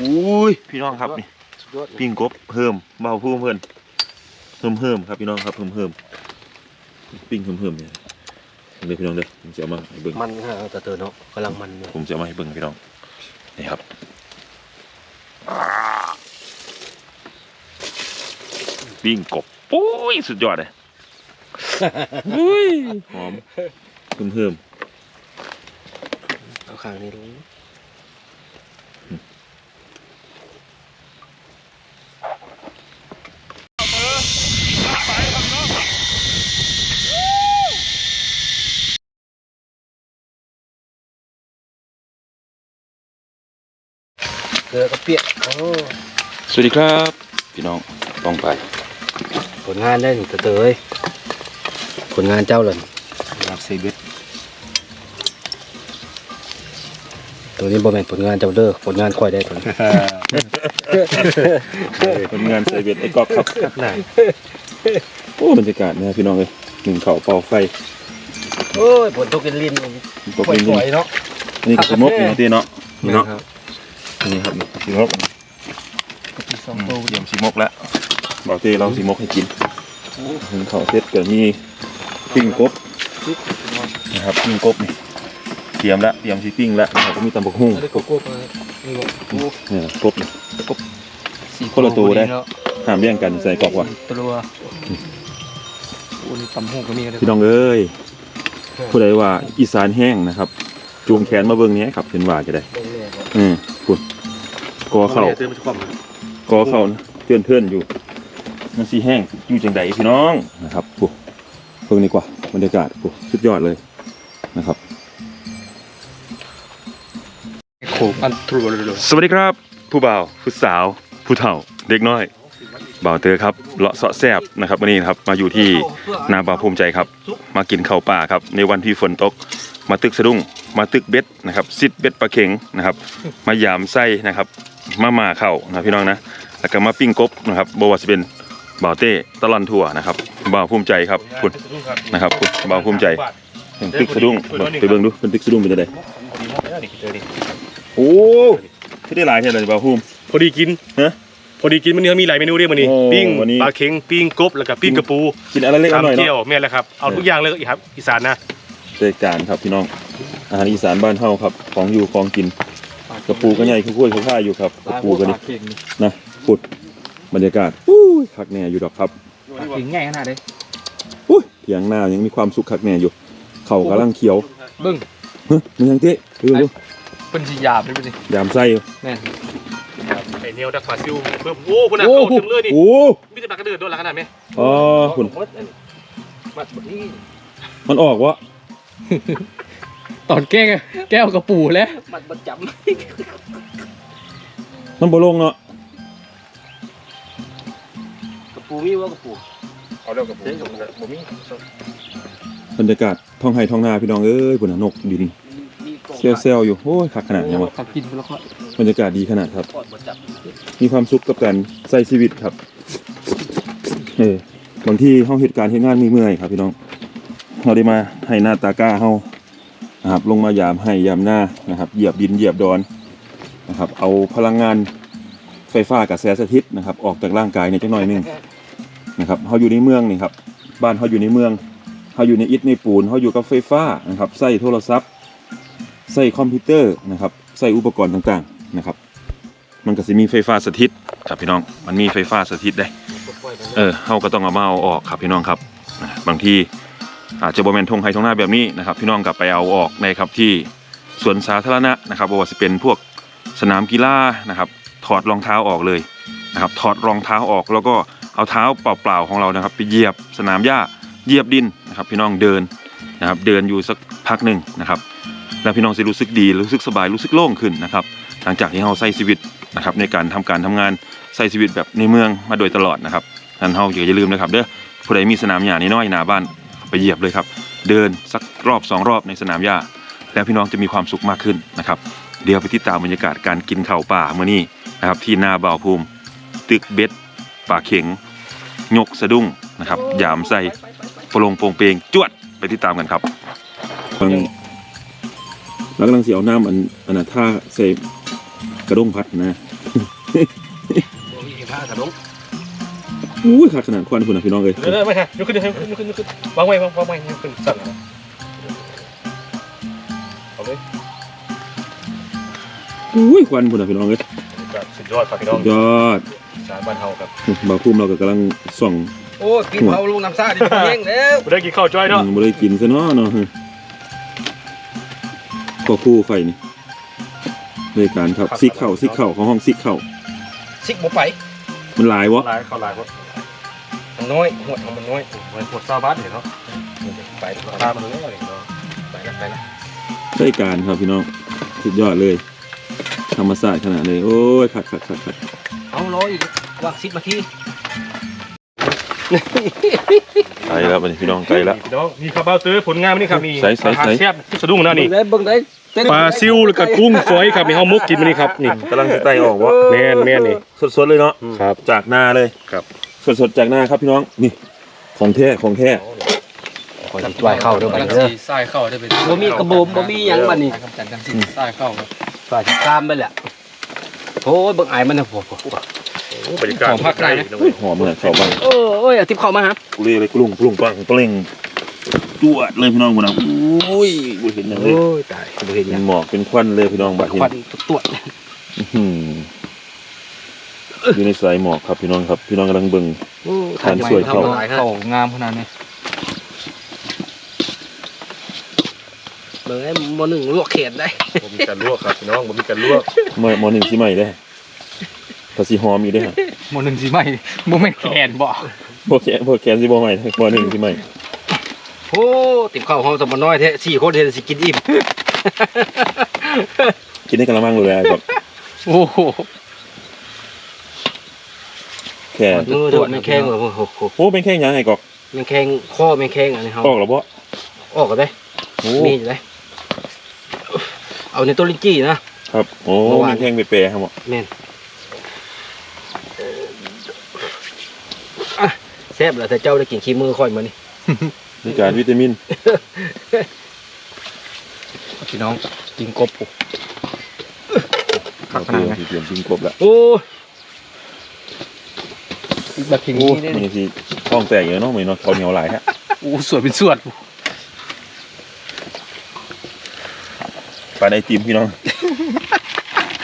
อุ้ยพี่น้องครับนี่สุดยอดปิ้งกบเพิ่มเบาพุ่มเพิ่นเพิ่มเพิ่มครับพี่น้องครับเพิ่มเพิ่มปิ้งเพิ่มเพิ่มเนี่ยเดี๋ยวพี่น้องเด้อผมจะเอามาให้เบิ่งมันฮะแต่เตอเนาะกำลังมันเนี่ยผมจะเอามาให้เบิ่งพี่น้องนี่ครับปิ้งกบปุ้ยสุดยอดเลยอุ้ยหอมเพิ่มเพิ่มเอาข้างนี้ลง เกลือก็เปียกโอ้สวัสดีครับ พี่น้องต้องไป ผลงานได้หนึ่งเตอเอ้ยผลงานเจ้าเลยรับเซเบตตัวนี้บ่แม่นผลงานเจ้าเด้อผลงานค่อยได้ตัวนี้ผลงานใส่เบ็ดไอ้กอกครับน่ะโอ้บรรยากาศนะพี่น้องเลยหนึ่งเขาเป่าไฟโอ้ยฝนตกเป็นลินตกเป็นปล่อยๆเนาะนี่ก็สมกนี่นะตีเนาะนี่เนาะครับ นี่ครับนี่สีมกสองตัวเตรียมสีมกแล้วบอกเต้เราสีมกให้กินหนึ่งเขาเสร็จก็มีปิ้งกบนะครับปิ้งกบนี่เตรียมแล้วเตรียมสีปิ้งแล้วนะครับก็มีตำบักหุ่งอันนี้ก็กบมานี่ก็โอ้เนี่ยกบนี่สี่คนละตัวได้เนาะห้ามแย่งกันใส่กรอกว่ะตัวโอ้นี่ตำหงก็มีกันเลยพี่น้องเอ้ยผู้ใดว่าอีสานแห้งนะครับจูงแขนมาเบิ่งนี้ครับเห็นว่าจะได้เบิ่งแน่ครับอืมคุณ กอเข่าเตือนมันจะคว่ำนะกอเข่านะเทือนเทือนๆอยู่ มันสีแห้งอยู่จังใดพี่น้องนะครับปุ๊เพิ่งดีกว่าบรรยากาศปุ๊สุดยอดเลยนะครับโขกอันทรัวเลยสวัสดีครับ ผู้บ่าวผู้สาว ผู้เฒ่า เด็กน้อยบ่าวเตอครับเลาะเสาะแซบนะครับวันนี้นะครับมาอยู่ที่นาบ่าวภูมิใจครับ มากินข้าวป่าครับ ในวันที่ฝนตก มาตึกสะดุ้งมาตึกเบ็ดนะครับซิดเบ็ดปลาเข็งนะครับ มายามไส้นะครับ มาม่าเข้าวนะพี่น้องนะแล้วก็มาปิ้งกบนะครับบว่าจะเป็นบ่าวเต้ตลอนทัวร์นะครับบ่าวภูมิใจครับคุณนะครับคุณบ่าวภูมิใจเป็นตึกสะดุ้งเบิ่งไปเบิ่งดูเป็นตึกสะดุ้งเป็นจังไดโอ้ที่ได้หลายเท่าไหร่บ่าวภูมิพอดีกินฮะพอดีกินมันนี้มีหลายเมนูเรียกมันนี่โอ้ปิ้งวันนี้ปลาเค็งปิ้งกบแล้วก็ปิ้งกระปูกินอะไรเล็กตามน้อยเกี๊ยเนาะวแม่นแหละครับเอาทุกอย่างเลยครับอีสานนะรายการครับพี่น้องอาหารอีสานบ้านเฮาครับของอยู่ของกิน กระปูก็ใหญ่คุ้ยๆค่ายๆอยู่ครับกระปูก็นี่นะพุดบรรยากาศอู้ยคักแน่อยู่ดอกครับถึงง่ายขนาดเลยอุ้ยเถียงหน้ายังมีความสุขคักแน่อยู่ เขากำลังเขียวเบิ้งเฮ้ยมันยังเตะดูดูเป็นสีหยาบเลยเป็นสิยามไส้แม่นไอเนียวดักฟาซิลเบิ่มโอ้คุณน่ะเข้าถึงเลยนี่โอ้มีแต่ปลากระเดิดโดนหลังขนาดไหมอ๋อคุณมัดบดนี้มันออกวะ ตอนแก้วแก้วกระปูแล้ว มัดบดจมันบ่ลงเนาะำกระปูมีว่ากระปูเอาเร็วกับผมบ่มีบรรยากาศท้องไห้ท้องนาพี่น้องเอ้ยปุ่นน่ะนกบินมีกรงเซลเซลอยู่โอ้ยคักขนาดนี้วะขับกินแล้วก็บรรยากาศดีขนาดครับ กอดบดจับมีความสุขกับการใช้ชีวิตครับเออบางทีเฮาเหตุการณ์เฮ็ดงานมีเมื่อยครับพี่น้องเฮาได้มาให้หน้าตากล้าเฮา นะครับ ลงมายามให้ยามหน้านะครับ เหยียบดินเหยียบดอนนะครับ เอาพลังงานไฟฟ้ากระแสสถิตนะครับ ออกจากร่างกายในจักหน่อยนึงนะครับเฮาอยู่ในเมืองนี่ครับ บ้านเฮาอยู่ในเมืองเฮาอยู่ในอิฐในปูนเฮาอยู่กับไฟฟ้านะครับใส่โทรศัพท์ใส่คอมพิวเตอร์นะครับใส่อุปกรณ์ต่างๆนะครับ มันก็สิมีไฟฟ้าสถิตครับพี่น้อง มันมีไฟฟ้าสถิตได้ เออเฮาก็ต้องเอามาเอาออกครับพี่น้องครับ บางที อาจจะบ่แม่นทงไฮทงหน้าแบบนี้นะครับ พี่น้องกลับไปเอาออกในครับที่สวนสาธารณะนะครับว่าจะเป็นพวกสนามกีฬานะครับ ถอดรองเท้าออกเลยนะครับ ถอดรองเท้าออกแล้วก็เอาเท้าเปล่าๆของเรานะครับไปเหยียบสนามหญ้าเหยียบดินนะครับ พี่น้องเดินนะครับ เดินอยู่สักพักหนึ่งนะครับ แล้วพี่น้องจะรู้สึกดีรู้สึกสบายรู้สึกโล่งขึ้นนะครับหลังจากที่เราใช้ชีวิตนะครับในการทำการทำงานใช้ชีวิตแบบในเมืองมาโดยตลอดนะครับนั้นเราอย่าลืมนะครับเด้อผู้ใดมีสนามหญ้าน้อยหนาบ้าน ไปเหยียบเลยครับ เดินสักรอบสองรอบในสนามหญ้า แล้วพี่น้องจะมีความสุขมากขึ้นนะครับ เดี๋ยวไปติดตามบรรยากาศการกินข้าวป่าเมื่อนี้นะครับ ที่นาบ่าวภูมิ ตึกเบ็ดป่าเข็งยกสะดุ้งนะครับยามใส่โปรงโปรงเปงจวดไปติดตามกันครับแล้วกำลังเสียวน้ำอันอันน่ะท่าใส่กระด้งพัดนะบ่มีผ้ากระดง อุ้ยขาดขนาดควันคุณนะพี่น้องเลยเดี๋ยวๆไม่ค่ะยกขึ้นยกขึ้นยกขึ้นยกขึ้นวางไว้วางวางไว้ยกขึ้นสั่นนะเอาเลยอุ้ยควันคุณนะพี่น้องเลยครับสุดยอดครับพี่น้องยอดสารบ้านเฮาครับบ่าวพุ่มเราก็กำลังส่องโอ้ยกินเผาลูกน้ำซ่าดิเองแล้วบ่ได้กินข้าวจ้อยเนาะอืมบ่ได้กินซะเนาะเนาะก็คู่ไฟนี่รายการครับซิกเข่าซิกเข่าของห้องซิกเข่าซิกบ่ไปมันหลายวะหลายข้าวหลายคน มันน้อยหวดของมันน้อยไว้ปวดซาบาสเห็นเนาะไปตามมาเลยเนาะเนาะไปแล้วไปแล้วรายการครับพี่น้องสุดยอดเลย ธรรมศาสตร์ขนาดเลยโอ้ยขัดขัดขัดขัดเอารออีกว่าง10นาทีไกลแล้วบัดนี้พี่น้องไกลแล้วพี่น้องมีข้าวเบ้าตื้อผลงานนี่ครับมีใส่ใส่อาหารใส่แซ่บที่สะดุ้งนะนี่เบิ่งได้เบิ่งได้เต้นปลาซิวแล้วก็กุ้งฝอยครับมีเฮามุกกินมานี่ครับนี่กำลังจะไต่ออกวะแม่นแม่นนี่สดๆเลยเนาะครับจากนาเลยครับ สดๆจากนาครับพี่น้องนี่ ของแท้ของแท้คอยไหวเข้าเด้อไปกำลังเด้อสีทรายเข้าได้เป็นบ่มีกระโบมบ่มีหยังบัดนี้กำจัดกันสีทรายเข้าครับฝ่ายตามไปแหละโอ้ยเบิ่งอายมันนะโอ้โหโอ้บรรยากาศของภาคใต้นะอุ้ยหอมเลยเข้าบ้างโอ้ยเอาทิพย์เข้ามาครับกุเล่เลยกลุ่งกลุ่งปังเปล่งจวดเลยพี่น้องคนนะอุ้ยบ่เห็นอย่างเลยโอ้ยตายบ่เห็นหเป็ยันงหมอกเป็นควันเลยพี่น้องบัดคเห็นวันตัวจอื้อหื ออยู่ในสายหมอกครับพี่น้องครับ พี่น้องกำลังเบิ่งโอ้ทานสวยเข้า เข้างามขนาดนี้เบิ่งไอ้หมอหนึ่งลวกเขียดได้บ่มีการลวกครับพี่น้องบ่มีการลวกมอมอหนึ่งสิใหม่ได้อภาษีหอมอีกได้อฮะโมหนึ่งสีไม่โมเมนแขนบ่พวกแกพวกแกนสิบ่ใหม่มอหนึ่งสิใหม่โอ้ติบข้าวหอมสมน้อยแท้สี่คนเฮ็ดสิกินอิ่ม กินได้กะละมังเลยครับ โอ้โหแค่มือเด้อแม่งแข้งเหรอโอ้โหโอ้เป็นแค่ยังไงกอกแม่งแข้งข้อแม่งแข้งอันนี้เฮาออกแล้วบ่ออกก็ได้โอ้มีอยู่ได้เอาในตัวลิ้นจี้นะครับโอ้เมื่อวานเป็นแค่ไปแปรครับบ่แม่นอะแซ่บแล้วแต่เจ้าได้กินขี้มือค่อยมานี่ในการวิตามินพี่น้องกินกบปุ๊ครับขนาดไหนเตรียมกินครบแล้วโอ้แบบพิงโอ้นี้ได้มันสิท้องแตกอยู่เนาะมื้อนี้เนาะข้าวเหนียวหลายฮะโอ้สวยเป็นส่วนปลาไอติมพี่น้อง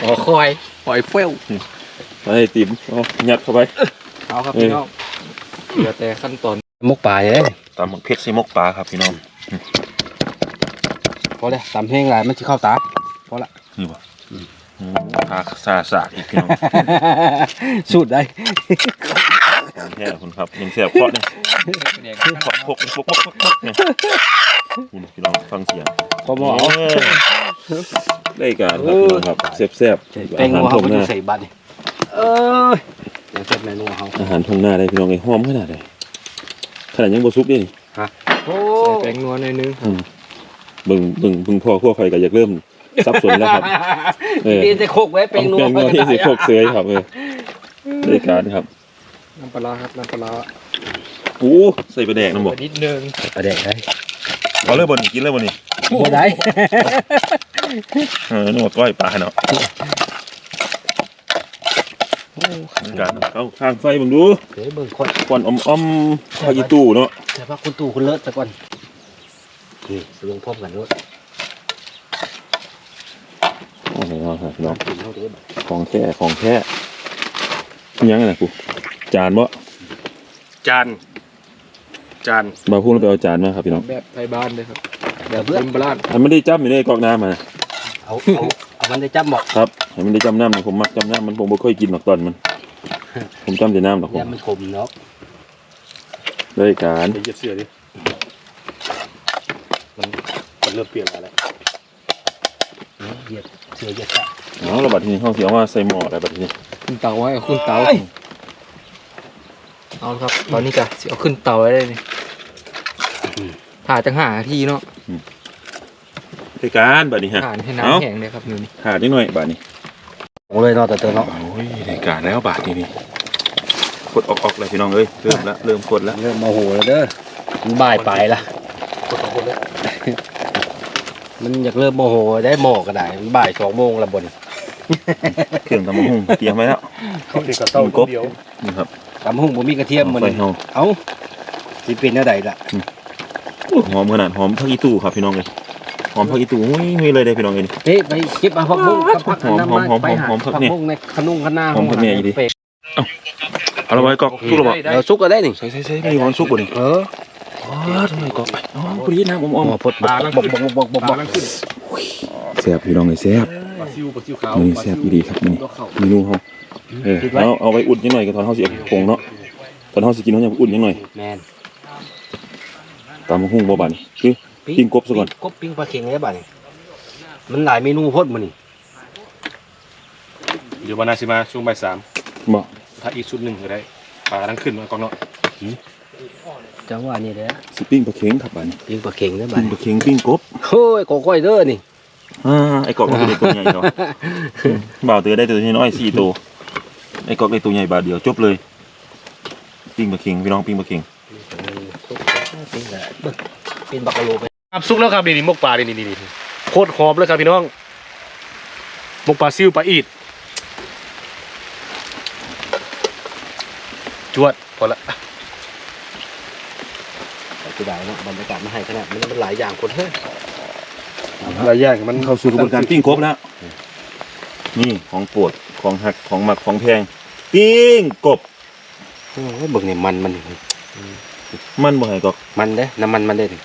ขอคอยหอยเฟลปลาไอติมเอายัดเข้าไปเอาครับเออพี่น้องเหลือแต่ขั้นตอนมกป่าอย่างนี้ตำหมักเพชรใส่หมกปลาครับพี่น้องพอเลยตำแห้งหลายมันจะเข้าตานี่บ่อืมปลาซาสากอีกพี่น้องสูตรได้ ของแท้คุณครับยังแซ่บเพราะนี่แดงพกพกพกพกพกพกเนี่ยคุณพี่น้องฟังเสียงพอหมอเอาเออได้การครับพี่น้องครับแซ่บแซ่บแป้งอาหารงัวทเขางไปหดูน้าใส่บัตรนี่เออเดี๋ยวเสร็จเมนูเขาอาหารทงหน้าได้พี่น้องไอ้หอมขนาดไหนขนาดยังบ่สุกเด้นี่โอ้ใส่แป้งนัวหน่อยนึงอืมเบิ่งเบิ่งเบิ่งพ่อพวกใครก็อยากเริ่มสับสนแล้วครับเออเดียวจะโคกไว้แป้งนัวแป้งนัวที่สิโคกเสยครับเออได้การครับ น้ำปลาร้าครับน้ำปลาร้าโอ้ใส่ปลาแดกน้ำบ่นิดนึงประเด็นได้เอาเลยบ่นี่กินเลยบ่นี่บ่ได้เออนึกว่าก้อยปลาเนาะได้การเอาข้างไฟเบิ่งดูเดี๋ยวเบิ่งคนควันอ่อมๆพาอีตู้เนาะแต่ว่าคุณตู่คุณเลิศซะก่อนนี่ลงพร้อมกันด้วยโอ้โหครับพี่น้องกินเท่าเดิมของแท้ของแท้มีหยังไงนะกู จานบ่จาน จานบาพูดแล้วไปเอาจานมาครับพี่น้องแบบไทยบ้านเลยครับเดี๋ยวเพื่อนริมบ้านอันไม่ได้จับอยู่ในกอกน้ำมาเอาเอาเอามันได้จับบอกครับอันไม่ได้จำน้ำนะผมมักจำน้ำมันผมบ่ค่อยกินหรอกตอนมัน ผมจำแต่น้ำหรอกผยามมันขมเนาะได้การไปเหยียบเสือดิมันมันเริ่มเปลี่ยนแล้วเหยียดเสือเหยียดซะเอาระบัดทีนี้ห้องเสียวว่าใส่หม้ออะไรบัดทีนี้ขึ้นเตาไว้เอาขึ้นเตา เอาละครับตอนนี้ก็สิเอาขึ้นเตาไว้เลยนี่ถ่าจังหาที่เนาะได้การบัดนี้ฮะถ่านให้เอ้าน้ำแห้งเลยครับนี่นี่หาดนิดหน่อยบัดนี้โอ้เลยเนาะแต่เตือนเนาะโอ้ยได้การแล้วบาดทีนี้กดออกๆเลยพี่น้องเอ้ยเริ่มละเริ่มกดละเริ่มโมโหแล้วเด้อมันบ่ายไปละคนสองคนเลยมันอยากเริ่มโมโหได้หมอก็ได้มันบ่ายสองโมงและบนเครื่องตำบักหุ่งเตรียมไว้แล้วเขาเด็กกับเต้ามีกบเดียวนี่ครับ ตำหุ่งบ่มีกระเทียมมันไฟเฮาเอ้าสิเป็นแนวใดล่ะหอมขนาดหอมผักอีตู้ครับพี่น้องเลยหอมผักอีตู้หุ้ยมีเลยได้พี่น้องเลยเฮ้ยไปเก็บเอาผักบุ้งกับผักหอมน้ำหอมหอมไปหาหอมผักผักเนี่ยบุ้งในขนุ่งขนาหอมผักเนี่ยอีดิเป็ดเอาละไว้กอกทุกระบอกเราซุกก็ได้นี่ใส่ใส่ใส่ไม่มีหอมซุปบ่นี่เอออ๋อทำไมกอกไปอ๋อพอดีนะผมออมพดบกบกบกบกบปกลาลังขึ้นแซ่บพี่น้องเลยแซ่บปลาซิวปลาซิวขาวนี่แซ่บอีดีครับนี่เมนูเฮา เออเอาเอาไว้อุ่นนิดหน่อยก็ตอนเฮาสิเอาผงเนาะตอนเฮาสิกินเฮาจะอุ่นนิดหน่อยแมนตามหุ่งบ่บาดนี่คือปิ้งกบซะก่อนกบปิ้งปลาเค็งได้บ่านี่มันหลายเมนูพดมื้อนี่เดี๋ยววันนาชิมาช่วงบ่ายสามบ่ถ้าอีกชุดหนึ่งก็ได้ปลาลังขึ้นมากองเนาะจังหวะนี้แหละสิปิ้งปลาเค็งครับบาดนี่ปิ้งปลาเค็งได้บ่าปิ้งนี่ปลาเค็งปิ้งกบโอ้ยกก้อยเด้อนี่อ่าไอ้กอกก็เป็นตัวใหญ่เนาะบ่าวเตือได้ตัวน้อย4ตัว ไอ้กอกได้ตัวใหญ่บาทเดียวจบเลย ปิ้งปลาเค็งพี่น้องปิ้งปลาเค็งปิ้งแหละเบิ่งปิ้งบักกะโลไปครับซุกแล้วครับนี่นี่มกปลานี่นี่นี่โคตรหอมเลยครับพี่น้องมกปลาซิวปลาอีดจวดพอละจะได้เนาะบรรยากาศมันให้ขนาดมันมันหลายอย่างคนเฮ้ยหลายอย่างมันเข้าสู่กระบวนการปิ้งกบแล้วนี่ของโปรดของหักของหมักของแพง ปิ้งกบโอ้ยเบิ่งนี่มันมันนี่มันบ่ให้กอกมันเด้น้ำมันมันเด้นี่